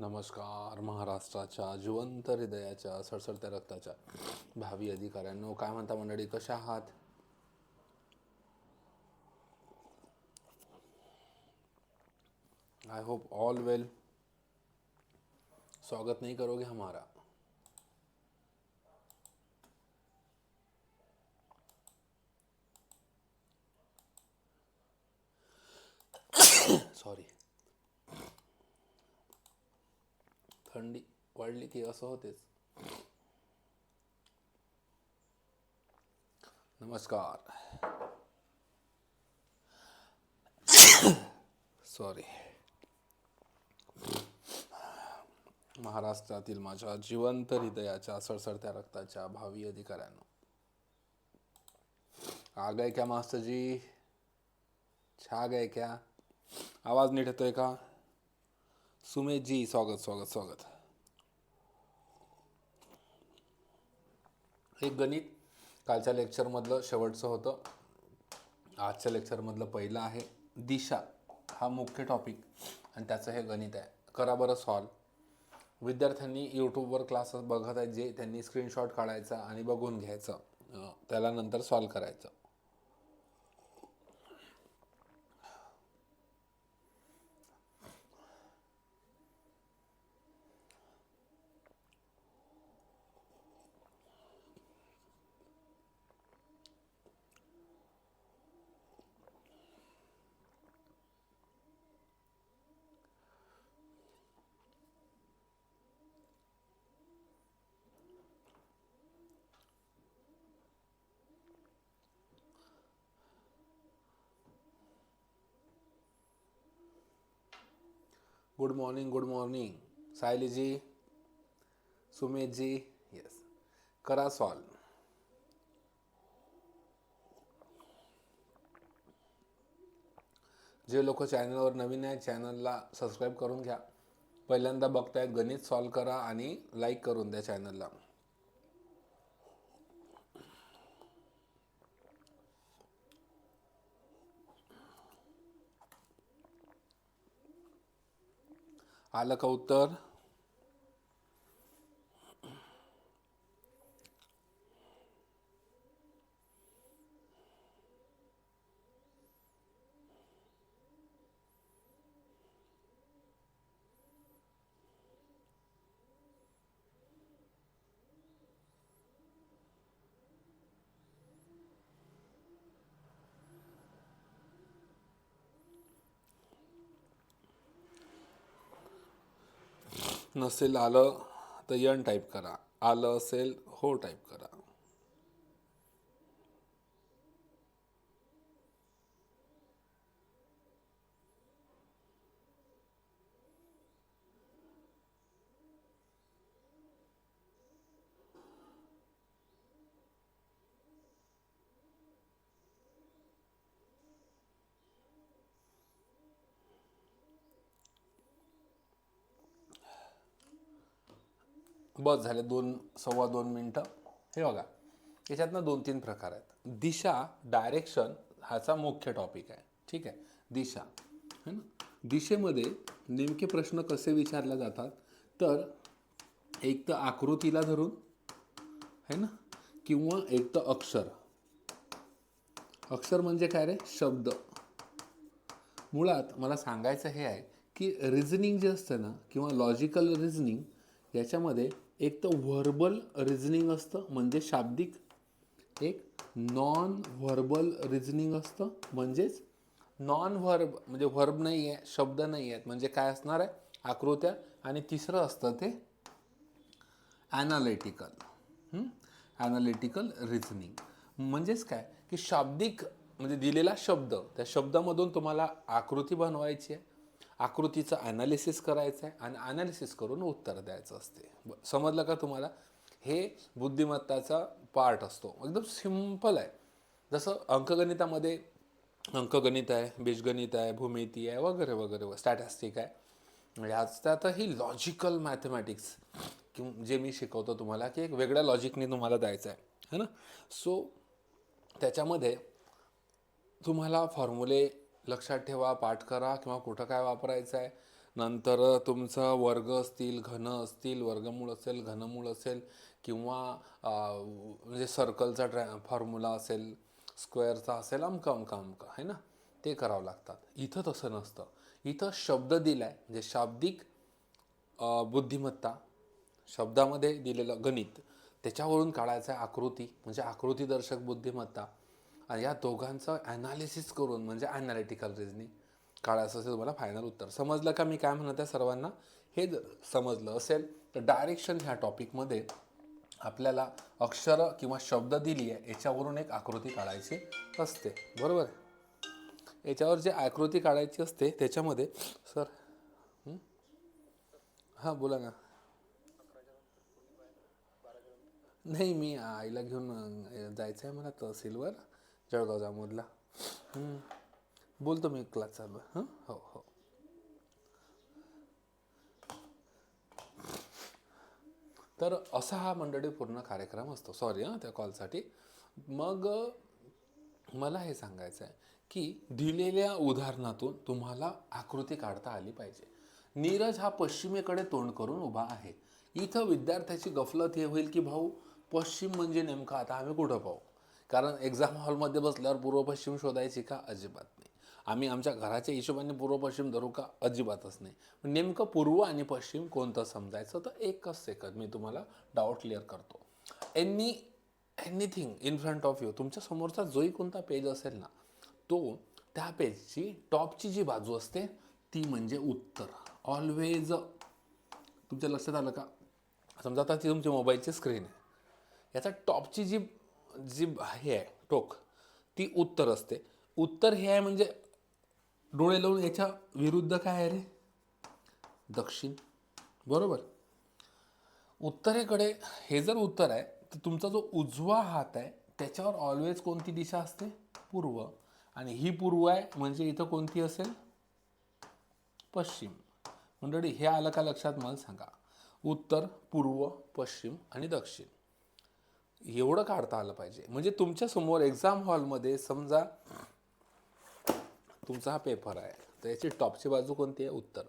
नमस्कार महाराष्ट्राच्या जिवंत हृदयाच्या सडसडत्या रक्ताच्या भावी अधिकाऱ्यांनो काय म्हणता मंडळी कशा आहात? आई होप ऑल वेल स्वागत नहीं करोगे हमारा। सॉरी थंडी वाढली की असं होतेच. नमस्कार. सॉरी महाराष्ट्रातील माझ्या जिवंत हृदयाच्या सळसळत्या रक्ताच्या भावी अधिकाऱ्यांनो. आ गए क्या मास्टरजी छा गए क्या? आवाज नीट येतोय का? सुमेशजी स्वागत स्वागत स्वागत. हे गणित कालच्या लेक्चरमधलं शेवटचं होतं. आजच्या लेक्चरमधलं पहिलं आहे दिशा. हा मुख्य टॉपिक आणि त्याचं हे गणित आहे. करा बरं सॉल्व विद्यार्थ्यांनी यूट्यूबवर क्लासेस बघत आहेत जे त्यांनी स्क्रीनशॉट काढायचा आणि बघून घ्यायचं. त्याला नंतर सॉल्व करायचं. Good morning good morning. Sayaliji Sumesh ji yes करा सॉल्व जे लोक चॅनलवर नवीन आहेत चॅनलला सबस्क्राईब करून घ्या. पहिल्यांदा बघतायत गणित सॉल्व करा आणि लाईक करून द्या चॅनलला आलं का उत्तर नसेल आलं तर यन टाईप करा. आलं असेल हो टाईप करा. बस झाले दोन सव्वा दोन मिनटं. हे बघा याच्यातनं दोन तीन प्रकार आहेत. दिशा डायरेक्शन ह्याचा मुख्य टॉपिक आहे. ठीक आहे? दिशा. है ना? दिशेमध्ये नेमके प्रश्न कसे विचारले जातात? तर एक तर आकृतीला धरून है ना? किंवा एक तर अक्षर. अक्षर म्हणजे काय रे? शब्द. मुळात मला सांगायचं हे आहे की रिझनिंग जे असतं ना किंवा लॉजिकल रिझनिंग याच्यामध्ये एक तर व्हर्बल रिझनिंग असतं म्हणजे शाब्दिक. एक नॉन व्हर्बल रिझनिंग असतं म्हणजेच नॉन व्हर्ब म्हणजे व्हर्ब नाही आहे शब्द नाही आहेत म्हणजे काय असणार आहे? आकृत्या. आणि तिसरं असतं ते ॲनालिटिकल ॲनालिटिकल रिझनिंग म्हणजेच काय? की शाब्दिक म्हणजे दिलेला शब्द. त्या शब्दामधून तुम्हाला आकृती बनवायची आहे. आकृतीचं ॲनालिसिस करायचं आहे आणि ॲनालिसिस करून उत्तर द्यायचं असते. ब- समजलं का तुम्हाला? हे बुद्धिमत्ताचा पार्ट असतो. एकदम सिंपल आहे. जसं अंकगणितामध्ये अंकगणित आहे बीजगणित आहे भूमिती आहे वगैरे वगैरे स्टॅटिस्टिक आहे. याच त्यात त्यातही लॉजिकल मॅथमॅटिक्स कि जे मी शिकवतो तुम्हाला की एक वेगळ्या लॉजिकने तुम्हाला द्यायचं आहे है ना? सो त्याच्यामध्ये तुम्हाला फॉर्म्युले लक्षात ठेवा पाठ करा किंवा कुठं काय वापरायचं आहे नंतर तुमचं वर्ग असतील घन असतील वर्गमूळ असेल घनमूळ असेल किंवा म्हणजे सर्कलचा ट्रॅ फॉर्म्युला असेल स्क्वेअरचा असेल अमक अमक अमक आहे ना? ते करावं लागतात. इथं तसं नसतं. इथं शब्द दिलाय म्हणजे शाब्दिक बुद्धिमत्ता शब्दामध्ये दिलेलं गणित त्याच्यावरून काढायचं आहे आकृती म्हणजे आकृतीदर्शक बुद्धिमत्ता. आणि या दोघांचं ॲनालिसिस करून म्हणजे ॲनालिटिकल रिजनी काढायचं असेल तुम्हाला फायनल उत्तर. समजलं का मी काय म्हणत आहे सर्वांना? हे जर समजलं असेल तर डायरेक्शन ह्या टॉपिकमध्ये आपल्याला अक्षरं किंवा शब्द दिली आहे याच्यावरून एक आकृती काढायची असते. बरोबर? याच्यावर जे आकृती काढायची असते त्याच्यामध्ये सर हां? बोला ना. नाही मी आईला घेऊन जायचं आहे मला तहसीलवर जळगाव जामोदला बोलतो मी क्लास चालू हं? हो हो. तर असा हा मंडळी पूर्ण कार्यक्रम असतो. सॉरी हां त्या कॉलसाठी मग मला हे सांगायचं आहे की दिलेल्या उदाहरणातून तुम्हाला आकृती काढता आली पाहिजे. नीरज हा पश्चिमेकडे तोंड करून उभा आहे. इथं विद्यार्थ्याची गफलत हे होईल की भाऊ पश्चिम म्हणजे नेमकं आता आम्ही कुठं पाहू? कारण एक्झाम हॉलमध्ये बसल्यावर पूर्व पश्चिम शोधायची का? अजिबात नाही. आम्ही आमच्या घराच्या हिशोबाने पूर्व पश्चिम धरू का? अजिबातच नाही. नेमकं पूर्व आणि पश्चिम कोणतं समजायचं? तर एकच सेकंद मी तुम्हाला डाऊट क्लिअर करतो. Any anything in front of you तुमच्या समोरचा जोही कोणता पेज असेल ना तो त्या पेजची टॉपची जी बाजू असते ती म्हणजे उत्तर. ऑलवेज तुमच्या लक्षात आलं का? समजा आता ती तुमची मोबाईलची स्क्रीन आहे. याचा टॉपची जी जी हे आहे टोक ती उत्तर असते. उत्तर हे आहे म्हणजे डोळे लावून याच्या विरुद्ध काय आहे रे? दक्षिण. बरोबर? उत्तरेकडे हे जर उत्तर आहे तर तुमचा जो उजवा हात आहे त्याच्यावर ऑलवेज कोणती दिशा असते? पूर्व. आणि ही पूर्व आहे म्हणजे इथं कोणती असेल? पश्चिम. मंडळी हे आलं का लक्षात? मला सांगा. उत्तर पूर्व पश्चिम आणि दक्षिण. एवढं काढता आलं पाहिजे. म्हणजे तुमच्यासमोर एक्झाम हॉलमध्ये समजा तुमचा हा पेपर आहे. तर याची टॉपची बाजू कोणती आहे? उत्तर.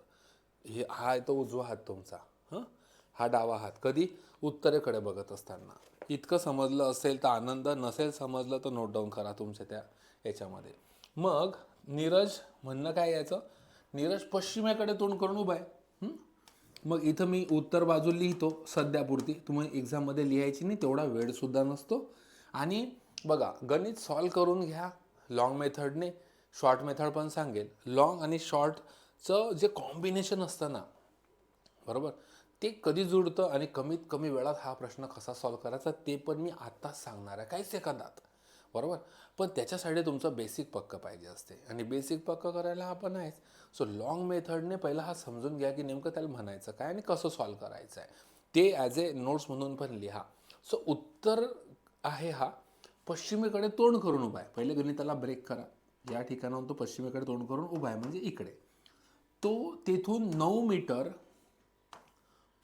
हे हा आहे तो उजवा हात तुमचा. हं? हा डावा हात. कधी? उत्तरेकडे बघत असताना. इतकं समजलं असेल तर आनंद नसेल समजलं तर नोट डाऊन करा तुमच्या त्या याच्यामध्ये. मग नीरज म्हणणं काय याचं? नीरज पश्चिमेकडे तोंड करून उभा आहे. मग इथं मी उत्तर बाजू लिहितो सध्यापुरती. तुम्ही एक्झाममध्ये लिहायची नाही तेवढा वेळसुद्धा नसतो. आणि बघा गणित सॉल्व करून घ्या लॉंग मेथडने शॉर्ट मेथड पण सांगेल लॉंग आणि शॉर्टचं जे कॉम्बिनेशन असतं ना बरोबर? ते कधी जुळतं आणि कमीत कमी वेळात हा प्रश्न कसा सॉल्व करायचा ते पण मी आत्ताच सांगणार आहे. काही सेकंदात बरोबर? पण त्याच्यासाठी तुमचं बेसिक पक्क पाहिजे असते. आणि बेसिक पक्क करायला आपण आहेच. सो लॉंग मेथडने पहिला हा समजून घ्या की नेमकं त्याला म्हणायचं काय आणि कसं सॉल्व करायचं आहे. ते ॲज ए नोट्स म्हणून पण लिहा. सो उत्तर आहे हा पश्चिमेकडे तोंड करून उभा आहे. पहिले गणिताला ब्रेक करा. या ठिकाणाहून तो पश्चिमेकडे तोंड करून उभा आहे म्हणजे इकडे. तो तेथून नऊ मीटर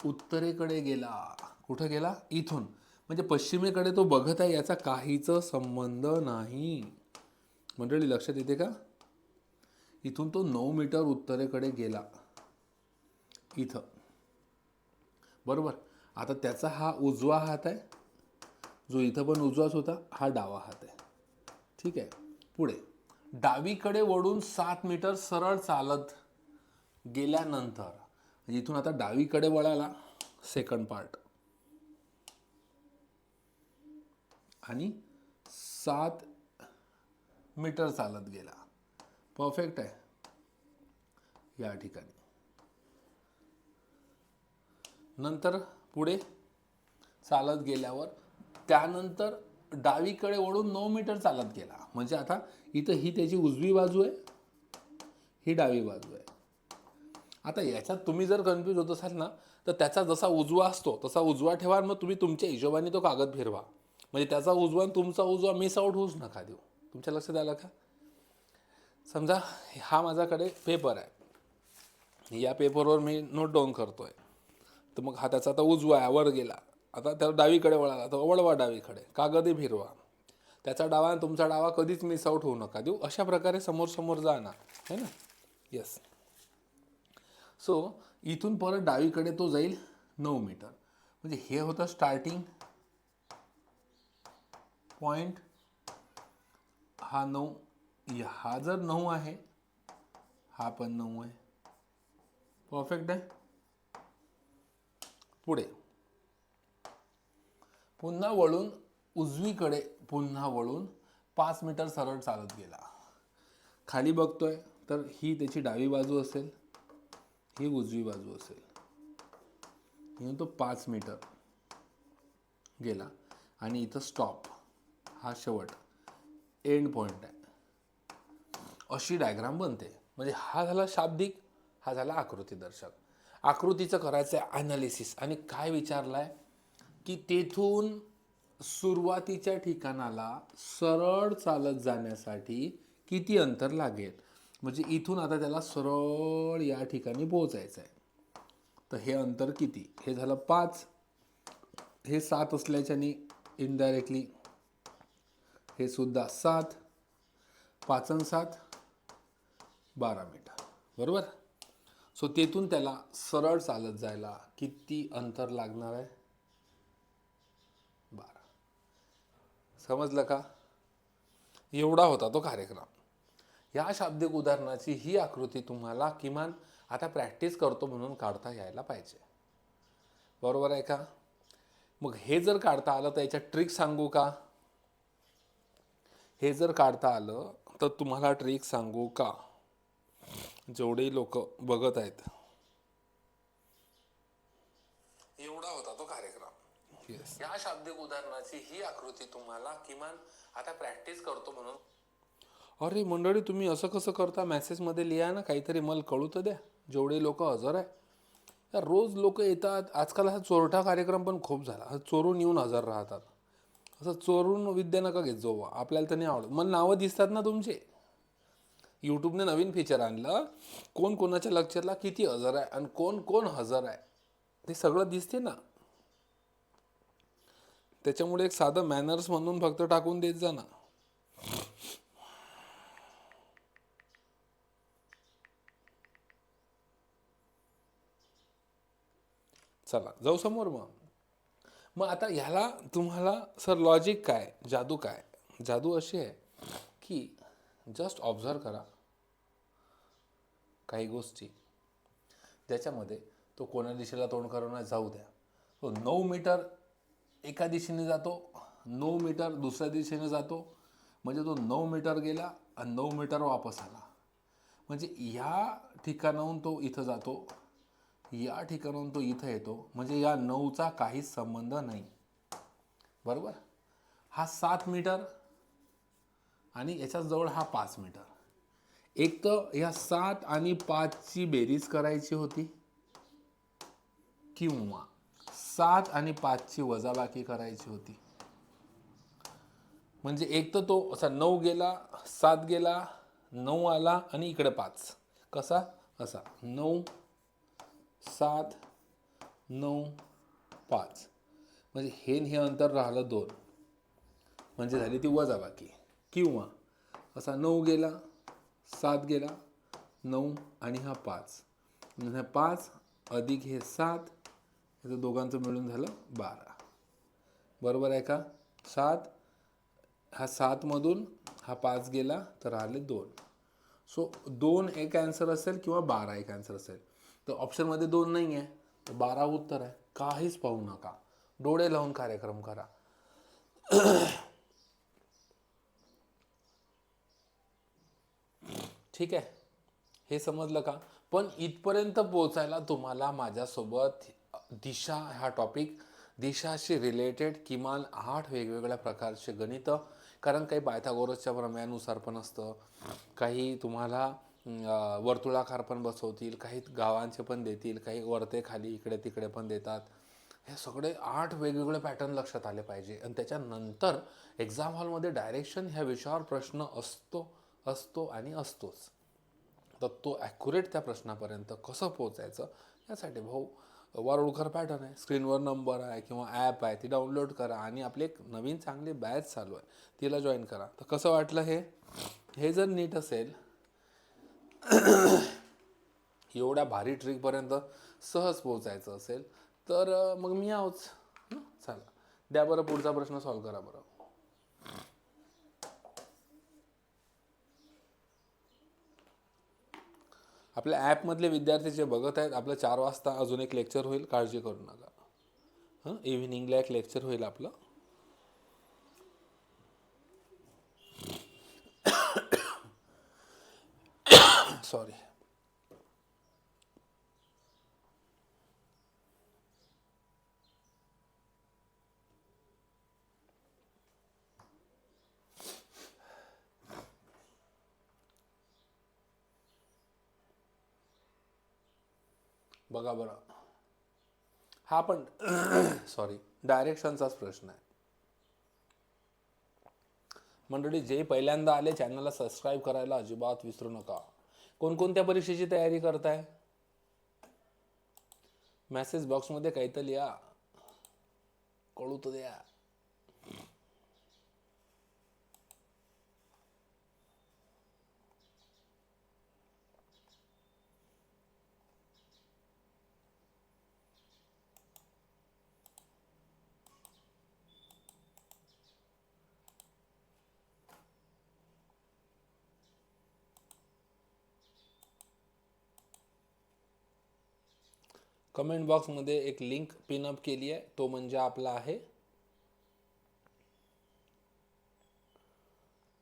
उत्तरेकडे गेला. कुठं गेला? इथून. म्हणजे पश्चिमेकडे तो बघत आहे याचा काहीच संबंध नाही. मंडळी लक्षात येते का? इथून तो नऊ मीटर उत्तरेकडे गेला. इथं. बरोबर? आता त्याचा हा उजवा हात आहे. जो इथं पण उजवाच होता हा डावा हात आहे. ठीक आहे? पुढे. डावीकडे वळून सात मीटर सरळ चालत गेल्यानंतर इथून आता डावीकडे वळाला सेकंड पार्ट आणि सात मीटर चालत गेला. परफेक्ट आहे. या ठिकाणी. नंतर पुढे चालत गेल्यावर त्यानंतर डावीकडे वळून नऊ मीटर चालत गेला. म्हणजे आता इथं ही त्याची उजवी बाजू आहे ही डावी बाजू आहे. आता याच्यात तुम्ही जर कन्फ्यूज होत असाल ना तर त्याचा जसा उजवा असतो तसा उजवा ठेवा मग तुम्ही तुमच्या हिशोबाने तो कागद फिरवा. म्हणजे त्याचा उजवा आणि तुमचा उजवा मिस आउट होऊच नका देऊ. तुमच्या लक्षात आलं का? समजा हा माझ्याकडे पेपर आहे. या पेपरवर मी नोट डाऊन करतो आहे तर मग हा त्याचा आता उजवा आहे वर गेला. आता त्याला डावीकडे वळाला तर वळवा डावीकडे. कागदही फिरवा. त्याचा डावा आणि तुमचा डावा कधीच मिस आउट होऊ नका देऊ. अशा प्रकारे समोर समोर जाणार. है ना? येस सो इथून परत डावीकडे तो जाईल नऊ मीटर म्हणजे हे होतं स्टार्टिंग पॉइंट हा नऊ हा जर नऊ आहे हा पण नऊ आहे. परफेक्ट आहे? पुढे. पुन्हा वळून उजवीकडे पुन्हा वळून पाच मीटर सरळ चालत गेला. खाली बघतोय तर ही त्याची डावी बाजू असेल ही उजवी बाजू असेल. म्हणून तो पाच मीटर गेला. आणि इथं स्टॉप हा शेवट. एंड पॉईंट आहे. अशी डायग्राम बनते. म्हणजे हा झाला शाब्दिक हा झाला आकृतीदर्शक आकृतीचं करायचं आहे ॲनालिसिस आणि काय विचारलं आहे की तेथून सुरुवातीच्या ठिकाणाला सरळ चालत जाण्यासाठी किती अंतर लागेल? म्हणजे इथून आता त्याला सरळ या ठिकाणी पोहोचायचं आहे तर हे अंतर किती? हे झालं पाच. हे सात असल्याच्याने इनडायरेक्टली हे सुद्धा सात. पाचन सात बारा मीटर. बरोबर? सो तेथून त्याला सरळ चालत जायला किती अंतर लागणार आहे? बारा. समजलं का? एवढा होता तो कार्यक्रम. या शाब्दिक उदाहरणाची ही आकृती तुम्हाला किमान आता प्रॅक्टिस करतो म्हणून काढता यायला पाहिजे. बरोबर आहे का? मग हे जर काढता आलं तर याच्या ट्रिक सांगू का? हे जर काढता आलं तर तुम्हाला ट्रिक सांगू का? जेवढे लोक बघत आहेत. एवढा होता तो कार्यक्रम. येस या शाब्दिक उदाहरणाची ही आकृती तुम्हाला किमान आता प्रॅक्टिस करतो म्हणून. अरे मंडळी तुम्ही असं कसं करता? मेसेजमध्ये लिहा ना काहीतरी मला कळू तर द्या. जेवढे लोक हजर आहे. रोज लोक येतात. आजकाल हा चोरटा कार्यक्रम पण खूप झाला. हा चोरून येऊन हजर राहतात. असं चोरून विद्या नका घेत जो आपल्याला तर नाही आवडत. मला नावं दिसतात ना तुमचे. यूट्यूबने नवीन फीचर आणलं. कोण कोणाच्या लेक्चरला किती हजर आहे आणि कोण कोण हजर आहे? ते सगळं दिसते ना. त्याच्यामुळे एक साधं मॅनर्स म्हणून फक्त टाकून देत जा ना. चला जाऊ समोर मग. मग आता ह्याला तुम्हाला सर लॉजिक काय? जादू काय? जादू अशी आहे की जस्ट ऑब्झर्व करा. काही गोष्टी. ज्याच्यामध्ये तो कोणा दिशेला तोंड करून जाऊ द्या. तो नऊ मीटर एका दिशेने जातो नऊ मीटर दुसऱ्या दिशेने जातो. म्हणजे तो नऊ मीटर गेला आणि नऊ मीटर वापस आला. म्हणजे या ठिकाणाहून तो इथं जातो. या ठिकाणाहून तो इथं येतो. म्हणजे या नऊचा काहीच संबंध नाही. बरोबर? हा सात मीटर आणि याच्या जवळ हा पाच मीटर. एक तर या सात आणि पाचची बेरीज करायची होती. किंवा सात आणि पाचची वजाबाकी करायची होती. म्हणजे एक तर तो असा नऊ गेला सात गेला नऊ आला आणि इकडे पाच. कसा? असा. नऊ सात नऊ पाच. म्हणजे हे हे अंतर राहिलं दोन. म्हणजे झाली ती वजाबाकी. किंवा असा नऊ गेला सात गेला नऊ आणि हा पाच. म्हणजे हा पाच अधिक हे सात याचं दोघांचं मिळून झालं बारा. बरोबर आहे का? सात हा सातमधून हा पाच गेला तर राहिले दोन. सो दोन एक आन्सर असेल किंवा बारा एक आन्सर असेल. तर ऑप्शनमध्ये दोन नाही आहे तर बारा उत्तर आहे. काहीच पाहू नका. डोळे लावून कार्यक्रम करा. ठीक आहे. हे समजलं का? पण इथपर्यंत पोहोचायला तुम्हाला माझ्यासोबत दिशा हा टॉपिक दिशाशी रिलेटेड किमान आठ वेगवेगळ्या प्रकारचे गणितं कारण काही पायथागोरसच्या प्रमेयानुसार पण असतं. काही तुम्हाला वर्तुळाकार पण बसवतील काही गावांचे पण देतील काही वरते खाली इकडे तिकडे पण देतात. हे सगळे आठ वेगवेगळे पॅटर्न लक्षात आले पाहिजे. आणि त्याच्यानंतर एक्झाम हॉलमध्ये डायरेक्शन ह्या विषयावर प्रश्न असतो असतो आणि असतोच. तर तो ॲक्युरेट त्या प्रश्नापर्यंत कसं पोचायचं यासाठी भाऊ वारुळकर पॅटर्न आहे. स्क्रीनवर नंबर आहे किंवा ॲप आहे ती डाउनलोड करा. आणि आपली एक नवीन चांगली बॅच चालू आहे तिला जॉईन करा. तर कसं वाटलं हे? हे जर नीट असेल एवढ्या भारी ट्रिकपर्यंत सहज पोहोचायचं असेल तर मग मी आहोच चला. द्या बरं पुढचा प्रश्न सॉल्व करा बरं. आपल्या ॲपमधले विद्यार्थी जे बघत आहेत आपलं चार वाजता अजून एक लेक्चर होईल काळजी करू नका. हां? इव्हिनिंगला एक लेक्चर होईल आपलं. सॉरी. बघा बरं. हा पण सॉरी डायरेक्शनचाच प्रश्न आहे. मंडळी जे पहिल्यांदा आले चॅनलला सबस्क्राईब करायला अजिबात विसरू नका. कोणकोणत्या परीक्षेची तयारी करताय? मेसेज बॉक्समध्ये काहीतरी लिहा. कळू तर द्या. कमेंट बॉक्समध्ये एक लिंक पिनअप केली आहे. तो म्हणजे आपला आहे.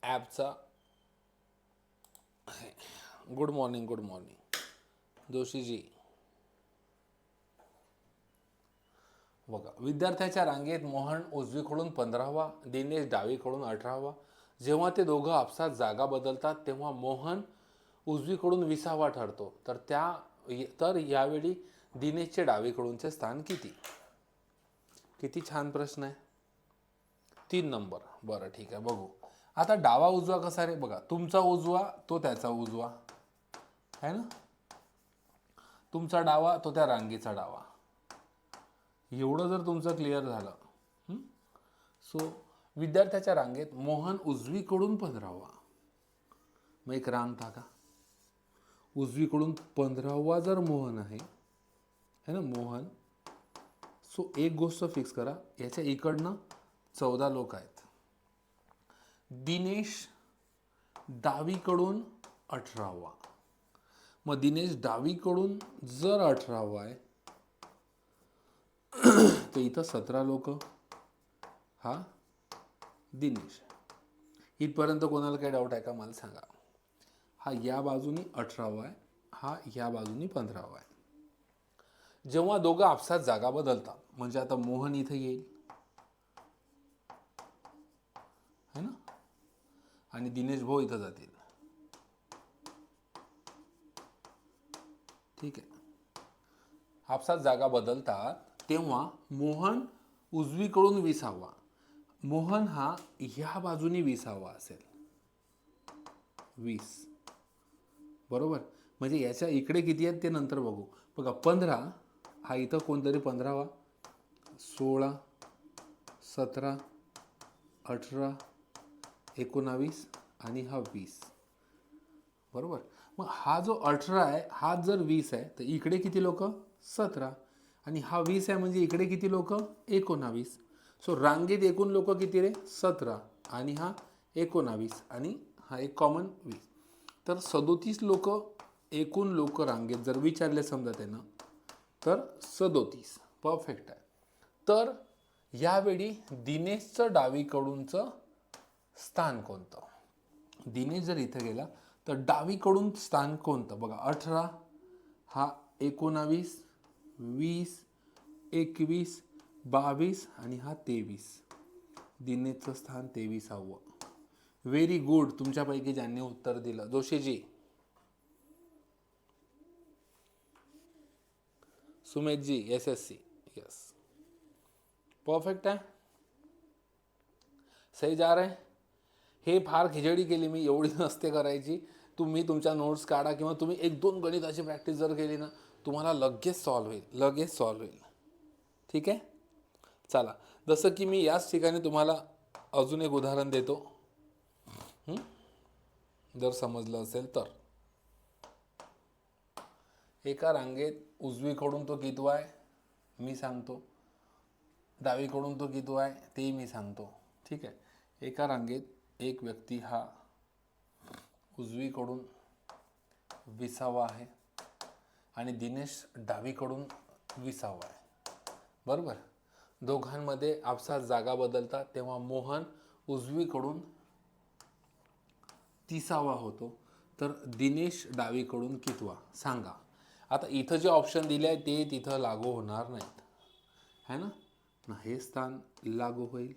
ॲपचा good morning good morning Joshiji. बघा विद्यार्थ्याच्या रांगेत मोहन उजवीकडून पंधरावा दिनेश डावीकडून अठरावा. जेव्हा ते दोघं आपसात जागा बदलतात तेव्हा मोहन उजवीकडून विसावा ठरतो. तर त्या तर यावेळी दिनेशचे डावीकडूनचे स्थान किती? किती छान प्रश्न आहे. तीन नंबर. बरं ठीक आहे. बघू. आता डावा उजवा कसा रे? बघा तुमचा उजवा तो त्याचा उजवा. आहे ना? तुमचा डावा तो त्या रांगेचा डावा. एवढं जर तुमचं क्लिअर झालं सो विद्यार्थ्याच्या रांगेत मोहन उजवीकडून पंधरावा. मग एक रांग टाका. उजवीकडून पंधरावा जर मोहन आहे है ना मोहन? सो एक गोष्ट फिक्स करा. याच्या इकडनं चौदा लोक आहेत. दिनेश डावीकडून अठरावा. मग दिनेश डावीकडून जर अठरावा आहे तर इथं सतरा लोक. हा? दिनेश. इथपर्यंत कोणाला काही डाऊट आहे का? मला सांगा. हा या बाजूनी अठरावा आहे. हा या बाजूनी पंधरावा आहे. जेव्हा दोघं आपसात जागा बदलतात म्हणजे आता मोहन इथं येईल. है ना? आणि दिनेश भाऊ इथं जातील. ठीक आहे. आपसात जागा बदलतात तेव्हा मोहन उजवीकडून विसावा. मोहन हा ह्या बाजूने विसावा असेल. वीस. बरोबर? म्हणजे याच्या इकडे किती आहेत ते नंतर बघू. बघा पंधरा हा इथं कोणतरी पंधरावा सोळा सतरा अठरा एकोणावीस आणि हा वीस. बरोबर? मग हा जो अठरा आहे हा जर वीस आहे तर इकडे किती लोक? सतरा. आणि हा वीस आहे म्हणजे इकडे किती लोक? एकोणावीस. सो रांगेत एकूण लोक किती रे? सतरा. आणि हा एकोणावीस. आणि हा एक कॉमन वीस. तर सदोतीस लोक एकूण लोक रांगेत जर विचारले समजा त्यांना तर सदोतीस. परफेक्ट आहे. तर यावेळी दिनेशचं डावीकडूनचं स्थान कोणतं? दिनेश जर इथं गेला तर डावीकडून स्थान कोणतं? बघा अठरा हा एकोणावीस वीस एकवीस बावीस आणि हा तेवीस. दिनेशचं स्थान तेवीसावं. व्हेरी गुड तुमच्यापैकी ज्यांनी उत्तर दिलं. Joshiji Sumedhji S S C. Yes perfect आहे सही जा रहे हे. फार खिचडी केली मी एवढी नसते करायची. तुम्ही तुमच्या नोट्स काढा किंवा तुम्ही एक दोन गणिताची प्रॅक्टिस जर केली ना तुम्हाला लगेच सॉल्व्ह होईल लगेच सॉल्व्ह होईल. ठीक आहे? चला. जसं की मी याच ठिकाणी तुम्हाला अजून एक उदाहरण देतो. जर समजलं असेल तर. एका रांगेत उजवीकडून तो कितवा आहे मी सांगतो. डावीकडून तो कितवा आहे तेही मी सांगतो. ठीक आहे? एका रांगेत एक व्यक्ती हा उजवीकडून विसावा आहे आणि दिनेश डावीकडून विसावा आहे. बरोबर? दोघांमध्ये आपसात जागा बदलतात तेव्हा मोहन उजवीकडून तिसावा होतो. तर दिनेश डावीकडून कितवा? सांगा. आता इथं जे ऑप्शन दिले आहे ते तिथं लागू होणार नाहीत. है ना? ना हे स्थान लागू होईल.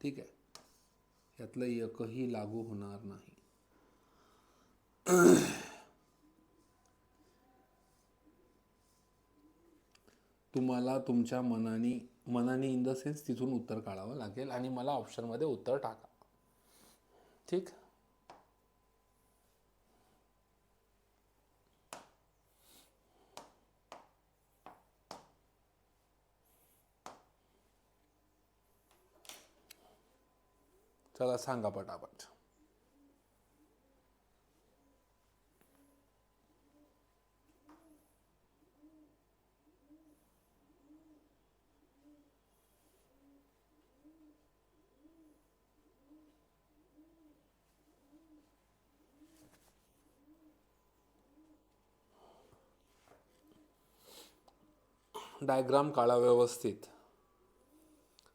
ठीक आहे. यातलं एकही लागू होणार नाही. तुम्हाला तुमच्या मनाने मनाने इन द सेन्स तिथून उत्तर काढावं लागेल आणि मला ऑप्शनमध्ये उत्तर टाका. ठीक? चला सांगा पटापट. डायग्राम काढा व्यवस्थित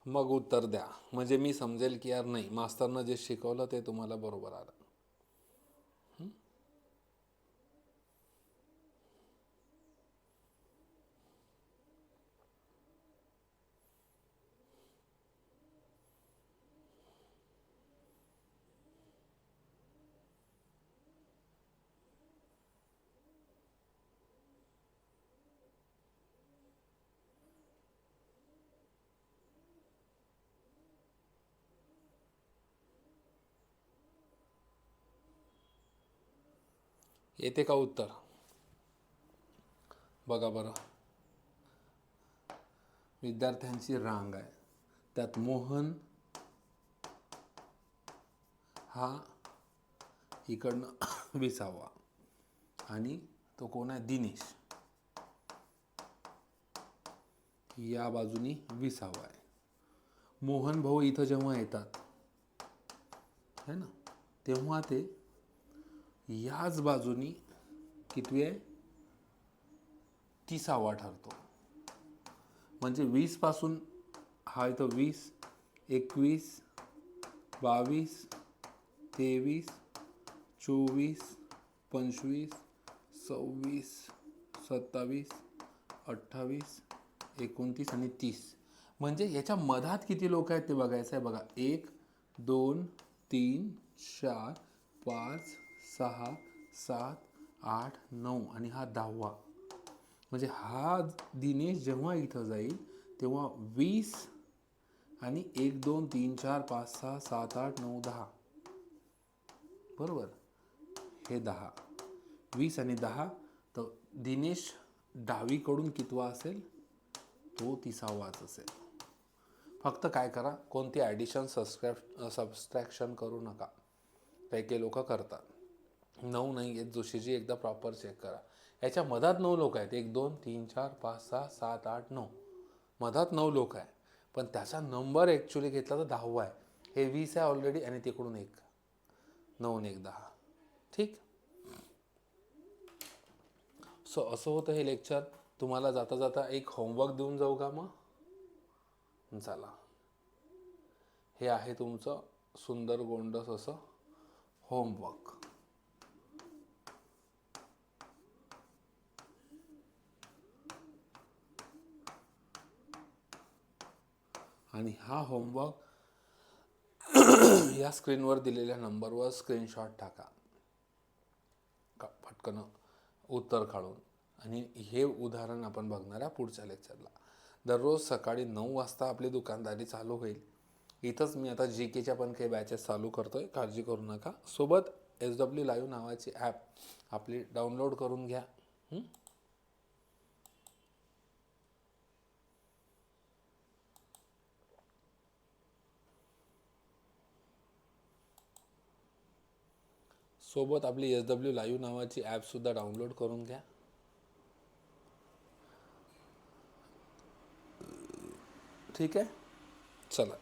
मग उत्तर द्या. म्हणजे मी समजेल की यार नाही मास्तरनं जे शिकवलं ते तुम्हाला बरोबर आलं. येते का उत्तर? बघा बरं. विद्यार्थ्यांची रांग आहे. त्यात मोहन हा इकडनं विसावा. आणि तो कोण आहे? दिनेश. या बाजूनी विसावा आहे. मोहन भाऊ इथं जेव्हा येतात है ना? तेव्हा ते याच बाजूनी कितवी आहे? तिसावा ठरतो म्हणजे वीसपासून हा इथं वीस एकवीस बावीस तेवीस चोवीस पंचवीस सव्वीस सत्तावीस अठ्ठावीस एकोणतीस आणि तीस. म्हणजे याच्या मधात किती लोक आहेत ते बघायचं आहे बघा. एक दोन तीन चार पाच सहा सात आठ नऊ आणि हा दहावा. म्हणजे हा दिनेश जेव्हा इथं जाईल तेव्हा वीस आणि एक दोन तीन चार पाच सहा सात आठ नऊ दहा. बरोबर? हे दहा. वीस आणि दहा तर दिनेश डावीकडून कितवा असेल? तो तिसावाच असेल. फक्त काय करा कोणती ॲडिशन सबस्क्रॅप सबस्ट्रॅक्शन करू नका. काही काही लोक करतात. नऊ नाही आहेत जोशीजी एकदा प्रॉपर चेक करा. याच्या मधात नऊ लोक आहेत. एक दोन तीन चार पाच सहा सात आठ नऊ. मधात नऊ लोक आहे पण त्याचा नंबर ॲक्च्युली घेतला तर दहावा आहे. हे वीस आहे ऑलरेडी आणि तिकडून एक. नऊ एक दहा. ठीक? सो असं होतं हे लेक्चर तुम्हाला जाता जाता एक होमवर्क देऊन जाऊ का मग? चला. हे आहे तुमचं सुंदर गोंडस असं होमवर्क आणि हा होमवर्क या स्क्रीनवर दिलेल्या नंबरवर स्क्रीनशॉट टाका. का पटकन उत्तर काढून. आणि हे उदाहरण आपण बघणार आहे पुढच्या लेक्चरला दररोज सकाळी नऊ वाजता आपली दुकानदारी चालू होईल. इथंच मी आता जी केच्या पण काही बॅचेस चालू करतो आहे काळजी करू नका. सोबत एस डब्ल्यू लाईव्ह नावाची ॲप आपली डाउनलोड करून घ्या. सोबत आपली एस डब्ल्यू लाईव्ह नावाची ॲपसुद्धा डाउनलोड करून घ्या. ठीक आहे? चला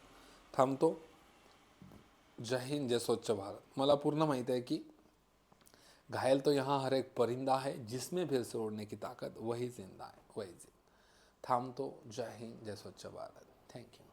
थांबतो. जय हिंद जय स्वच्छ भारत. मला पूर्ण माहिती आहे की घायल तो यहाँ हर एक परिंदा है जिसमें फिर से उड़ने की ताकत वही जिंदा है. वही जिंदा. थांबतो. जय हिंद जय स्वच्छ भारत. थँक्यू